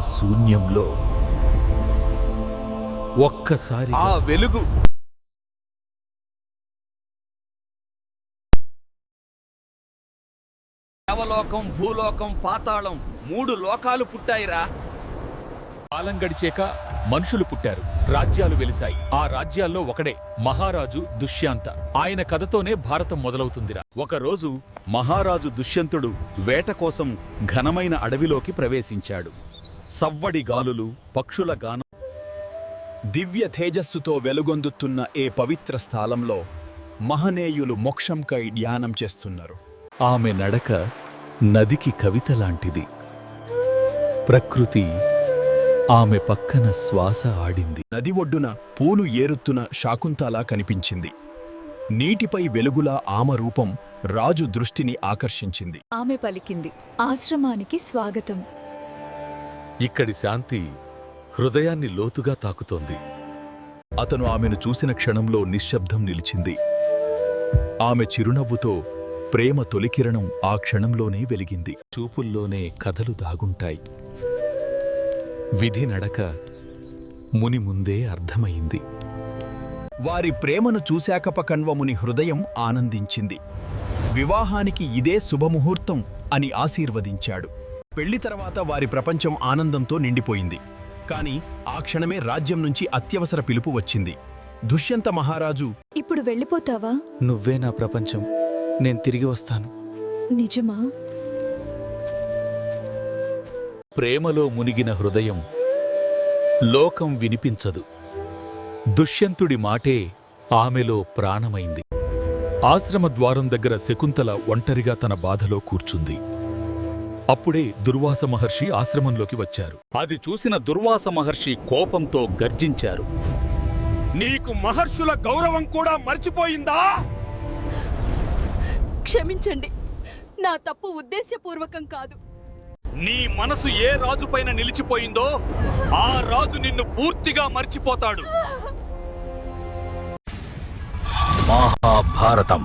శూన్యంలో ఒక్కసారి ఆ వెలుగు దేవలోకం భూలోకం పాతాళం మూడు లోకాలు పుట్టాయిరా. కాలం గడిచాక మనుషులు పుట్టారు రాజ్యాలు వెలిశాయి. ఆ రాజ్యాల్లో ఒకడే మహారాజు దుష్యాంత. ఆయన కథతోనే భారతం మొదలవుతుందిరా. ఒకరోజు మహారాజు దుష్యంతుడు వేట కోసం ఘనమైన అడవిలోకి ప్రవేశించాడు. సవ్వడి గాలులు పక్షుల గానం దివ్య తేజస్సుతో వెలుగొందుతున్న ఏ పవిత్ర స్థలంలో మహనేయులు మోక్షంకై ధ్యానం చేస్తున్నారు. ఆమె నడక నదికి కవిత లాంటిది. ప్రకృతి ఆమె పక్కన శ్వాస ఆడింది. నది ఒడ్డున పూలు ఏరుతున్న శాకుంతలా కనిపించింది. నీటిపై వెలుగులా ఆమె రూపం రాజు దృష్టిని ఆకర్షించింది. ఆమె పలికింది ఆశ్రమానికి స్వాగతం. ఇక్కడి శాంతి హృదయాన్ని లోతుగా తాకుతోంది. అతను ఆమెను చూసిన క్షణంలో నిశ్శబ్దం నిలిచింది. ఆమె చిరునవ్వుతో ప్రేమ తొలికిరణం ఆ క్షణంలోనే వెలిగింది. చూపుల్లోనే కథలు దాగుంటాయి. విధి నడక ముని ముందే అర్థమైంది. వారి ప్రేమను చూశాక కన్వముని హృదయం ఆనందించింది. వివాహానికి ఇదే శుభముహూర్తం అని ఆశీర్వదించాడు. పెళ్ళి తర్వాత వారి ప్రపంచం ఆనందంతో నిండిపోయింది. కాని ఆ క్షణమే రాజ్యం నుంచి అత్యవసర పిలుపు వచ్చింది. దుష్యంత మహారాజు ఇప్పుడు వెళ్ళిపోతావా? నువ్వే నా ప్రపంచం. నేను తిరిగి వస్తాను. నిజమా? ప్రేమలో మునిగిన హృదయం లోకం వినిపించదు. దుష్యంతుడి మాటే ఆమెలో ప్రాణమైంది. ఆశ్రమ ద్వారం దగ్గర శకుంతల ఒంటరిగా తన బాధలో కూర్చుంది. అప్పుడే దుర్వాస మహర్షి ఆశ్రమంలోకి వచ్చారు. అది చూసిన దుర్వాస మహర్షి కోపంతో గర్జించారు. నీకు మహర్షుల గౌరవం కూడా మర్చిపోయిందా? క్షమించండి. నా తప్పు ఉద్దేశ్యపూర్వకం కాదు. నీ మనసు ఏ రాజుపైన నిలిచిపోయిందో ఆ రాజు నిన్ను పూర్తిగా మర్చిపోతాడు. మహాభారతం.